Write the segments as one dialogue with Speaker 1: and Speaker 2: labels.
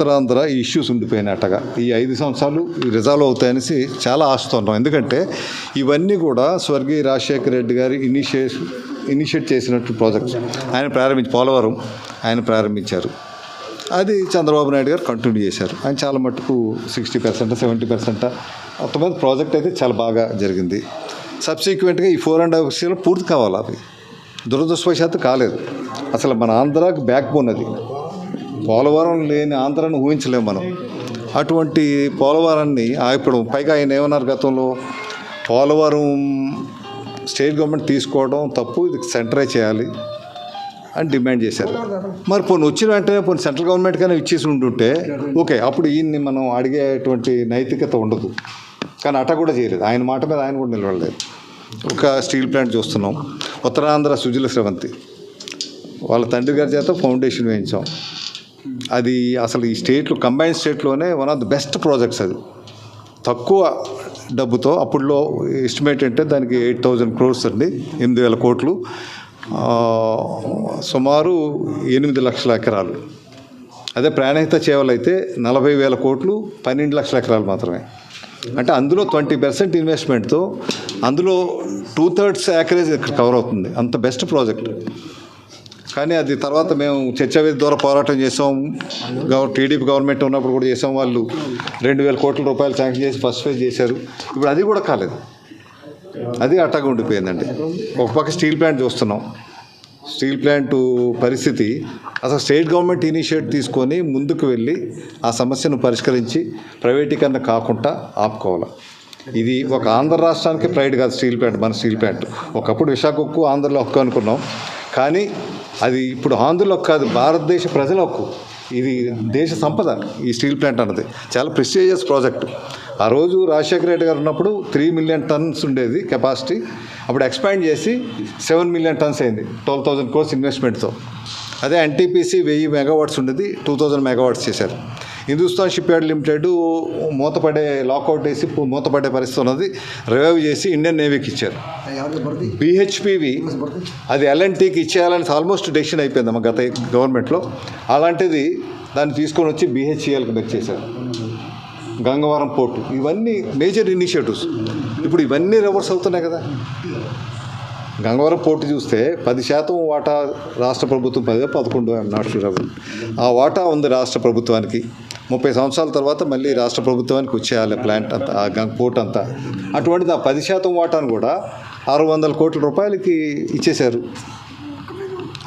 Speaker 1: ఉత్తరాంధ్ర ఈ ఇష్యూస్ ఉండిపోయినట్టుగా ఈ ఐదు సంవత్సరాలు రిజాల్వ్ అవుతాయనేసి చాలా ఆశతో ఉన్నాం. ఎందుకంటే ఇవన్నీ కూడా స్వర్గీయ రాజశేఖర రెడ్డి గారి ఇనిషియేట్ ఇనిషియేట్ చేసినట్టు ప్రాజెక్ట్స్ ఆయన ప్రారంభించి పోలవరం ఆయన ప్రారంభించారు. అది చంద్రబాబు నాయుడు గారు కంటిన్యూ చేశారు. ఆయన చాలా మటుకు సిక్స్టీ పర్సెంట్ సెవెంటీ పర్సెంట్ మొత్తం ప్రాజెక్ట్ అయితే చాలా బాగా జరిగింది. సబ్సిక్వెంట్గా ఈ ఫోర్ అండ్ హాఫ్ ఇయర్స్లో పూర్తి కావాలి అవి? దురదృష్టవశాత్తు కాలేదు. అసలు మన ఆంధ్రాకి బ్యాక్ బోన్ అది. పోలవరం లేని ఆంధ్రాను ఊహించలేము మనం. అటువంటి పోలవరాన్ని ఇప్పుడు పైగా ఆయన ఏమన్నారు గతంలో? పోలవరం స్టేట్ గవర్నమెంట్ తీసుకోవడం తప్పు ఇది సెంటరే చేయాలి అని డిమాండ్ చేశారు. మరి పోనీ వచ్చిన వెంటనే పోనీ సెంట్రల్ గవర్నమెంట్ కానీ ఇచ్చేసి ఉంటుంటే ఓకే అప్పుడు ఈయన్ని మనం అడిగేటువంటి నైతికత ఉండదు. కానీ అట కూడా చేయలేదు. ఆయన మాట మీద ఆయన కూడా నిలబడలేదు. ఒక స్టీల్ ప్లాంట్ చూస్తున్నాం. ఉత్తరాంధ్ర సుజల స్రవంతి. వాళ్ళ తండ్రి గారి చేత ఫౌండేషన్ వేయించాం. అది అసలు ఈ స్టేట్లో combine స్టేట్లోనే one of the best projects అది. తక్కువ డబ్బుతో అప్పుడులో ఎస్టిమేట్ అంటే దానికి ఎయిట్ థౌజండ్ క్రోర్స్ అండి ఎనిమిది వేల కోట్లు. సుమారు ఎనిమిది లక్షల ఎకరాలు. అదే ప్రాణహిత సేవలు అయితే నలభై వేల కోట్లు పన్నెండు లక్షల ఎకరాలు మాత్రమే. అంటే అందులో ట్వంటీ పర్సెంట్ ఇన్వెస్ట్మెంట్తో అందులో టూ థర్డ్స్ యాకరేజ్ ఇక్కడ కవర్ అవుతుంది. అంత బెస్ట్ ప్రాజెక్ట్ కానీ అది తర్వాత మేము చర్చావేది ద్వారా పోరాటం చేసాం. గవర్ టీడీపీ గవర్నమెంట్ ఉన్నప్పుడు కూడా చేసాం. వాళ్ళు రెండు వేల కోట్ల రూపాయలు శాంక్షన్ చేసి ఫస్ట్ ఫేజ్ చేశారు. ఇప్పుడు అది కూడా కాలేదు. అది అట్టగా ఉండిపోయిందండి. ఒక పక్క స్టీల్ ప్లాంట్ చూస్తున్నాం. స్టీల్ ప్లాంట్ పరిస్థితి అసలు స్టేట్ గవర్నమెంట్ ఇనిషియేట్ తీసుకొని ముందుకు వెళ్ళి ఆ సమస్యను పరిష్కరించి ప్రైవేటీకరణ కాకుండా ఆపుకోవాలి. ఇది ఒక ఆంధ్ర రాష్ట్రానికి ప్రైడ్ కాదు స్టీల్ ప్లాంట్ మన స్టీల్ ప్లాంట్. ఒకప్పుడు విశాఖకు ఆంధ్రలో హక్కు అనుకున్నాం. కానీ అది ఇప్పుడు ఆంధ్రలో కాదు భారతదేశ ప్రజల హక్కు ఇది దేశ సంపద ఈ స్టీల్ ప్లాంట్ అన్నది. చాలా ప్రెస్టీజియస్ ప్రాజెక్ట్. ఆ రోజు రాజశేఖర రెడ్డి గారు ఉన్నప్పుడు త్రీ మిలియన్ టన్స్ ఉండేది కెపాసిటీ. అప్పుడు ఎక్స్పాండ్ చేసి సెవెన్ మిలియన్ టన్స్ అయింది ట్వెల్వ్ థౌసండ్ క్రోర్స్ ఇన్వెస్ట్మెంట్తో. అదే ఎన్టీపీసీ వెయ్యి మెగావాట్స్ ఉండేది టూ థౌజండ్ మెగావాట్స్ చేశారు. హిందుస్థాన్ షిప్ యార్డ్ లిమిటెడ్ మూతపడే లాకౌట్ వేసి మూతపడే పరిస్థితి ఉన్నది. రివైవ్ చేసి ఇండియన్ నేవీకి ఇచ్చారు. బిహెచ్పివి అది ఎల్ఎన్టీకి ఇచ్చేయాలని ఆల్మోస్ట్ డెసిషన్ అయిపోయింది మా గత గవర్నమెంట్లో. అలాంటిది దాన్ని తీసుకొని వచ్చి బిహెచ్ఈఎల్కి మెచ్చేశారు గంగవరం పోర్టు. ఇవన్నీ మేజర్ ఇనిషియేటివ్స్. ఇప్పుడు ఇవన్నీ రివర్స్ అవుతున్నాయి కదా. గంగవరం పోర్టు చూస్తే పది శాతం వాటా రాష్ట్ర ప్రభుత్వం పదే పదకొండు నాట్ ఆ వాటా ఉంది రాష్ట్ర ప్రభుత్వానికి. ముప్పై సంవత్సరాల తర్వాత మళ్ళీ రాష్ట్ర ప్రభుత్వానికి వచ్చేయాలి ప్లాంట్ అంతా ఆ పోర్ట్ అంతా. అటువంటిది ఆ పది శాతం వాటాను కూడా ఆరు వందల కోట్ల రూపాయలకి ఇచ్చేశారు.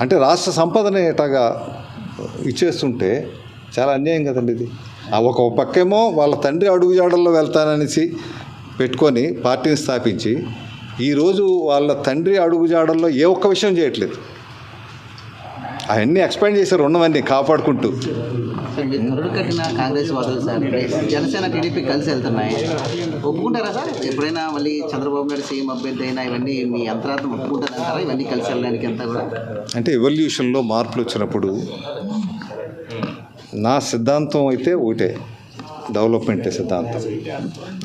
Speaker 1: అంటే రాష్ట్ర సంపదని ఇటాగా ఇచ్చేస్తుంటే చాలా అన్యాయం కదండి ఇది. ఆ ఒక పక్కేమో వాళ్ళ తండ్రి అడుగుజాడల్లో వెళ్తాననేసి పెట్టుకొని పార్టీని స్థాపించి ఈరోజు వాళ్ళ తండ్రి అడుగుజాడల్లో ఏ ఒక్క విషయం చేయట్లేదు. అవన్నీ ఎక్స్పాండ్ చేశారు ఉన్నవన్నీ కాపాడుకుంటూ.
Speaker 2: కట్టిన కాంగ్రెస్ వాదులు సార్ జనసేన టీడీపీ కలిసి వెళ్తున్నాయి. ఒప్పుకుంటారా సార్? ఎప్పుడైనా మళ్ళీ చంద్రబాబు నాయుడు సీఎం అభ్యర్థి అయినా ఇవన్నీ మీ అంతరాత్మ ఒప్పుకుంటారంటారా ఇవన్నీ కలిసి వెళ్ళడానికి అంతా కూడా?
Speaker 1: అంటే ఎవల్యూషన్లో మార్పులు వచ్చినప్పుడు నా సిద్ధాంతం అయితే ఒకటే. డెవలప్మెంట్ సిద్ధాంతం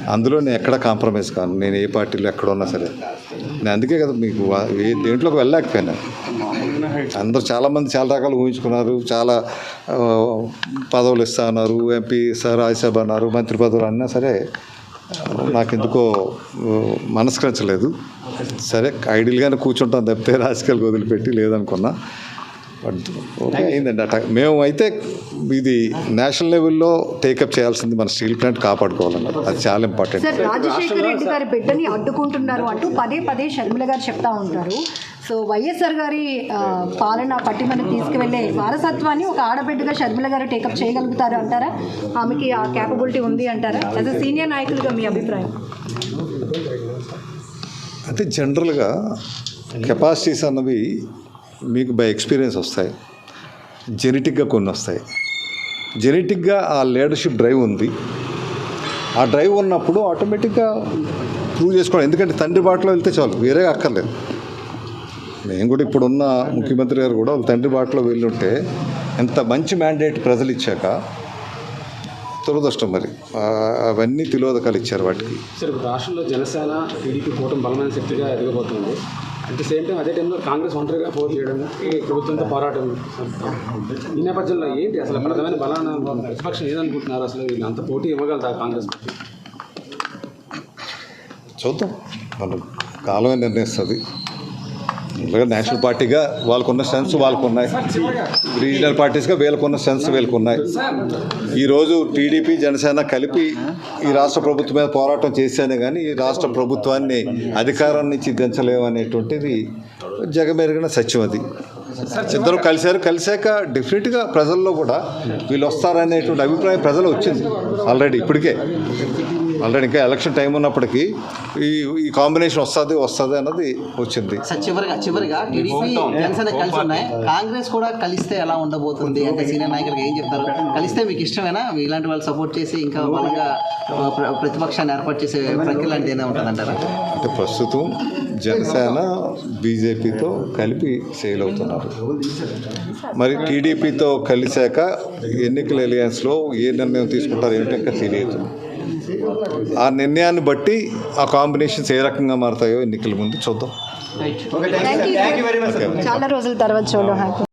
Speaker 1: అందులో నేను ఎక్కడ కాంప్రమైజ్ కాను. నేను ఏ పార్టీలో ఎక్కడ ఉన్నా సరే. నేను అందుకే కదా మీకు ఏ దేంట్లోకి వెళ్ళలేకపోయాను. అందరూ చాలామంది చాలా రకాలు ఊహించుకున్నారు. చాలా పదవులు ఇస్తా అన్నారు. ఎంపీ సార్ రాజ్యసభ అన్నారు. మంత్రి పదవులు అన్నా సరే నాకెందుకో ఎందుకో మనస్కరించలేదు. సరే ఐడియల్గానే కూర్చుంటాం తప్పితే రాజకీయాలు వదిలిపెట్టి లేదనుకున్నా. ఓకే. అయిందండి అట్లా మేము అయితే ఇది నేషనల్ లెవెల్లో టేకప్ చేయాల్సింది మన స్టీల్ ప్లాంట్ కాపాడుకోవాలన్నారు. అది చాలా ఇంపార్టెంట్.
Speaker 3: రాజశేఖర రెడ్డి గారి బిడ్డని అడ్డుకుంటున్నారు అంటూ పదే పదే షర్మిల గారు చెప్తా ఉంటారు. సో వైఎస్ఆర్ గారి పాలన పట్టిమని తీసుకువెళ్ళే వారసత్వాన్ని ఒక ఆడబిడ్డగా షర్మిల గారు టేకప్ చేయగలుగుతారు అంటారా? ఆమెకి ఆ క్యాపబిలిటీ ఉంది అంటారా? యాజ్ అ సీనియర్ నాయకులుగా మీ అభిప్రాయం?
Speaker 1: అంటే జనరల్గా కెపాసిటీస్ అన్నవి మీకు బై ఎక్స్పీరియన్స్ వస్తాయి. జెనెటిక్గా కొన్ని వస్తాయి. జెనెటిక్గా ఆ లీడర్షిప్ డ్రైవ్ ఉంది. ఆ డ్రైవ్ ఉన్నప్పుడు ఆటోమేటిక్గా ప్రూవ్ చేసుకోవడం ఎందుకంటే తండ్రి బాటలో వెళ్తే చాలు వేరే అక్కర్లేదు. మేము కూడా ఇప్పుడున్న ముఖ్యమంత్రి గారు కూడా తండ్రి బాటలో వెళ్ళుంటే ఎంత మంచి మ్యాండేట్ ప్రజలు ఇచ్చాక దురదృష్టం మరి. అవన్నీ తిలోదకాలు ఇచ్చారు వాటికి.
Speaker 4: సార్ రాష్ట్రంలో జనసేన టీడీపీ కూటమి బలమైన శక్తిగా ఎదగబోతుంది. అట్ ద సేమ్ టైం అదే టైంలో కాంగ్రెస్ ఒంటరిగా పోటీ చేయడం ఈ ప్రభుత్వంతో పోరాటం ఈ నేపథ్యంలో ఏంటి అసలు ప్రధానమైన బలాన ప్రతిపక్షం ఏదనుకుంటున్నారు అసలు? వీళ్ళు అంత పోటీ ఇవ్వగలుగుతారు కాంగ్రెస్ పార్టీ?
Speaker 1: చూద్దాం. వాళ్ళు కాలమే నిర్ణయిస్తుంది. నేషనల్ పార్టీగా వాళ్ళకున్న సెన్స్ వాళ్ళకున్నాయి. రీజనల్ పార్టీస్గా వీళ్ళకున్న సెన్స్ వీళ్ళకున్నాయి. ఈరోజు టీడీపీ జనసేన కలిపి ఈ రాష్ట్ర ప్రభుత్వం మీద పోరాటం చేశానే కానీ ఈ రాష్ట్ర ప్రభుత్వాన్ని అధికారం నుంచి దించలేమనేటువంటిది జగమెరిగిన సత్యం అది. ఇద్దరు కలిశారు. కలిశాక డెఫినెట్గా ప్రజల్లో కూడా వీళ్ళు వస్తారనేటువంటి అభిప్రాయం ప్రజలు వచ్చింది ఆల్రెడీ ఇప్పటికే. ఆల్రెడీ ఇంకా ఎలక్షన్ టైం ఉన్నప్పటికీ ఈ ఈ కాంబినేషన్ వస్తుంది వస్తుంది అన్నది వచ్చింది.
Speaker 2: చివరిగా చివరిగా టీడీపీ జనసేన కలిసి ఉన్నాయి. కాంగ్రెస్ కూడా కలిస్తే ఎలా ఉండబోతుంది అంటే సీనియర్ నాయకులకు ఏం చెప్తారు? కలిస్తే మీకు ఇష్టమేనా? ఇలాంటి వాళ్ళు సపోర్ట్ చేసి ఇంకా బలంగా ప్రతిపక్షాన్ని ఏర్పాటు చేసే ప్రక్రియ లాంటిది ఏదైనా ఉంటుందంటారా?
Speaker 1: అంటే ప్రస్తుతం జనసేన బీజేపీతో కలిపి సేల్ అవుతున్నారు. మరి టీడీపీతో కలిశాక ఎన్నికల ఎలియన్స్లో ఏ నిర్ణయం తీసుకుంటారు ఏంటో ఇంకా తెలియదు. ఆ నిర్ణయాన్ని బట్టి ఆ కాంబినేషన్స్ ఏ రకంగా మారుతాయో ఎన్నికల ముందు చూద్దాం.
Speaker 3: చాలా రోజుల తర్వాత హ్యాపీ